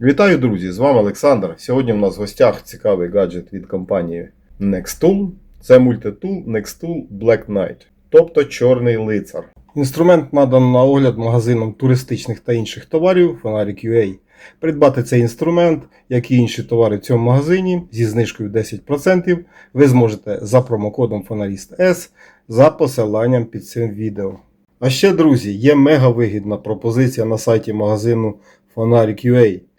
Вітаю, друзі! З вами Олександр. Сьогодні в нас в гостях цікавий гаджет від компанії Nextool. Це мультитул Nextool Black Knight, тобто чорний лицар. Інструмент надано на огляд магазином туристичних та інших товарів Фонарик UA. Придбати цей інструмент, як і інші товари в цьому магазині зі знижкою 10% ви зможете за промокодом Фонаріст S за посиланням під цим відео. А ще, друзі, є мега вигідна пропозиція на сайті магазину Фонарик UA.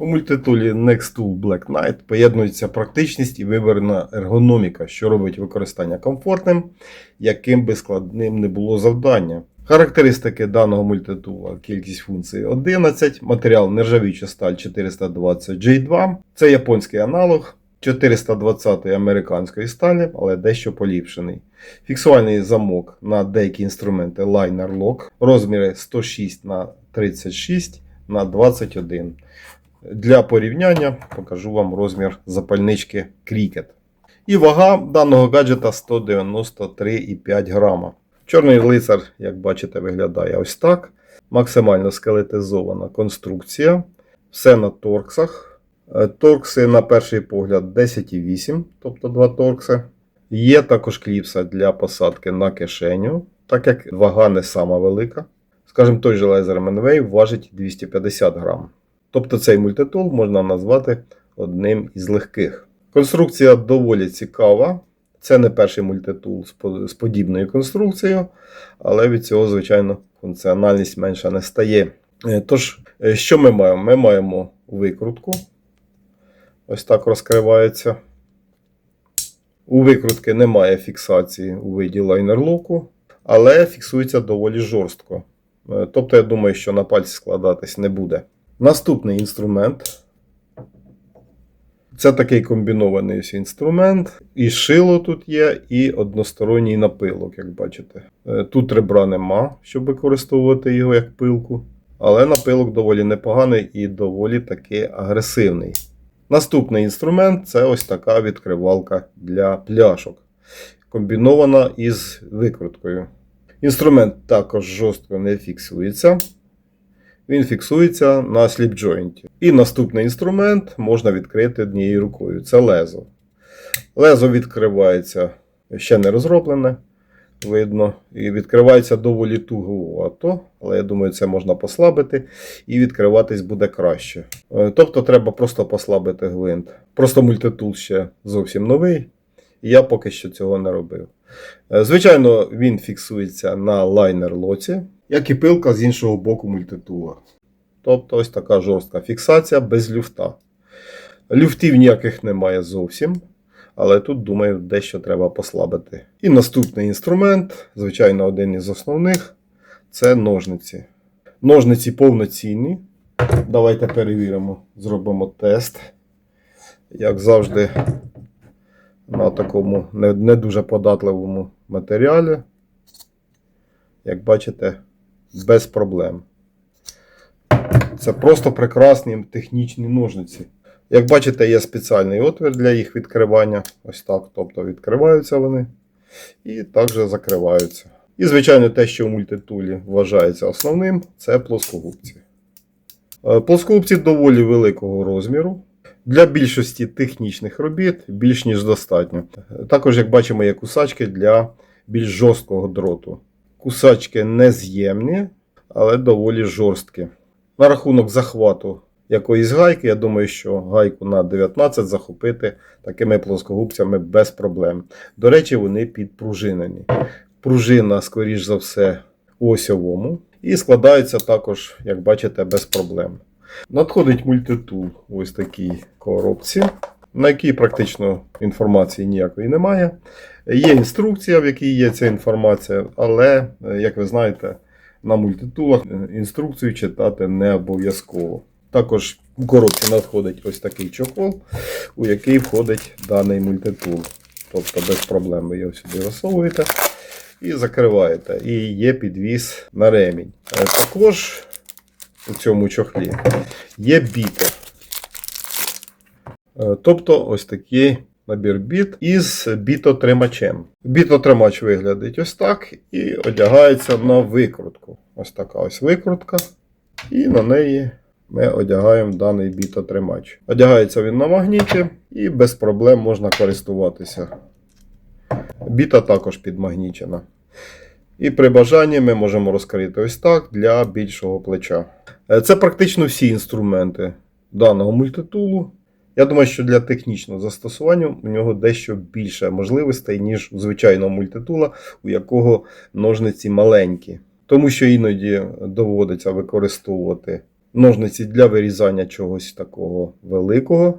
У мультитулі Nextool Black Knight поєднується практичність і виборна ергономіка, що робить використання комфортним, яким би складним не було завдання. Характеристики даного мультитула: кількість функцій 11, матеріал нержавіюча сталь 420J2, це японський аналог 420 американської сталі, але дещо поліпшений. Фіксувальний замок на деякі інструменти Liner Lock, розміри 106 на 36 на 21. Для порівняння покажу вам розмір запальнички Cricut. І вага даного гаджета 193,5 грама. Чорний лицар, як бачите, виглядає ось так. Максимально скелетизована конструкція. Все на торксах. Е, Торкси, на перший погляд, 10,8, тобто 2 торкси. Є також кліпса для посадки на кишеню, так як вага не сама велика. Скажімо, той же лазер Manway важить 250 грам. Тобто цей мультитул можна назвати одним із легких. Конструкція доволі цікава. Це не перший мультитул з подібною конструкцією, але від цього, звичайно, функціональність менша не стає. Е, Тож, е, що ми маємо? Ми маємо викрутку. Ось так розкривається. У викрутки немає фіксації у виді лайнерлоку, але фіксується доволі жорстко. Е, Тобто, я думаю, що на пальці складатись не буде. Наступний інструмент. Це такий комбінований інструмент. І шило тут є, і односторонній напилок, як бачите. Е, Тут ребра нема, щоб використовувати його як пилку. Але напилок доволі непоганий і доволі таки агресивний. Наступний інструмент це ось така відкривалка для пляшок, комбінована із викруткою. Інструмент також жорстко не фіксується. Він фіксується на сліпджойнті. І наступний інструмент можна відкрити однією рукою. Це лезо. Лезо відкривається ще не розроблене, видно. І відкривається доволі туговато, але я думаю, це можна послабити і відкриватись буде краще. Е, Тобто треба просто послабити гвинт. Просто мультитул ще зовсім новий, я поки що цього не робив. Е, Звичайно, він фіксується на лайнер-лоці, як і пилка з іншого боку мультитула. Тобто ось така жорстка фіксація без люфта. Люфтів ніяких немає зовсім, але тут, думаю, дещо треба послабити. І наступний інструмент, звичайно, один із основних це ножниці. Ножниці повноцінні. Давайте перевіримо, зробимо тест. Як завжди, на такому не, не дуже податливому матеріалі. Як бачите, без проблем. Це просто прекрасні технічні ножниці. Як бачите, є спеціальний отвір для їх відкривання. Ось так. Тобто відкриваються вони і також закриваються. І, звичайно, те, що в мультитулі вважається основним, це плоскогубці. Е, Плоскогубці доволі великого розміру. Для більшості технічних робіт більш ніж достатньо. Також, як бачимо, є кусачки для більш жорсткого дроту. Кусачки нез'ємні, але доволі жорсткі. На рахунок захвату якоїсь гайки, я думаю, що гайку на 19 захопити такими плоскогубцями без проблем. До речі, вони підпружинені. Пружина, скоріш за все, у осьовому. І складаються також, як бачите, без проблем. Надходить мультитул у ось такій коробці, на якій практично інформації ніякої немає. Є інструкція, в якій є ця інформація, але, як ви знаєте, на мультитулах інструкцію читати не обов'язково. Також в коробці надходить ось такий чохол, у який входить даний мультитул. Тобто без проблем ви його сюди засовуєте і закриваєте. І є підвіз на ремінь. Е, Також у цьому чохлі є бітер. Е, Тобто ось такий набір біт із бітотримачем. Бітотримач виглядить ось так і одягається на викрутку. Ось така ось викрутка. І на неї ми одягаємо даний бітотримач. Одягається він на магніті і без проблем можна користуватися. Біта також підмагнічена. І при бажанні ми можемо розкрити ось так для більшого плеча. Е, Це практично всі інструменти даного мультитулу. Я думаю, що для технічного застосування у нього дещо більше можливостей, ніж у звичайного мультитула, у якого ножниці маленькі. Тому що іноді доводиться використовувати ножниці для вирізання чогось такого великого.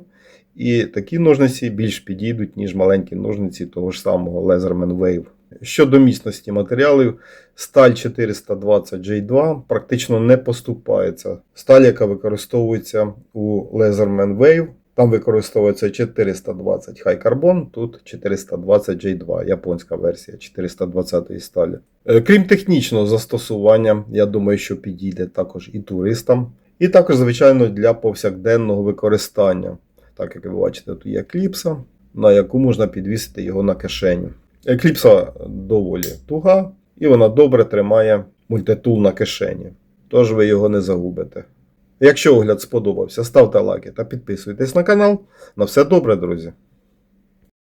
І такі ножниці більш підійдуть, ніж маленькі ножниці того ж самого Leatherman Wave. Щодо міцності матеріалів, сталь 420 J2 практично не поступається. Сталь, яка використовується у Leatherman Wave, там використовується 420 High Carbon, тут 420 J2, японська версія 420 сталі. Е, Крім технічного застосування, я думаю, що підійде також і туристам, і також, звичайно, для повсякденного використання. Так як ви бачите, тут є кліпса, на яку можна підвісити його на кишеню. Е, Кліпса доволі туга, і вона добре тримає мультитул на кишені. Тож ви його не загубите. Якщо огляд сподобався, ставте лайки та підписуйтесь на канал. На все добре, друзі!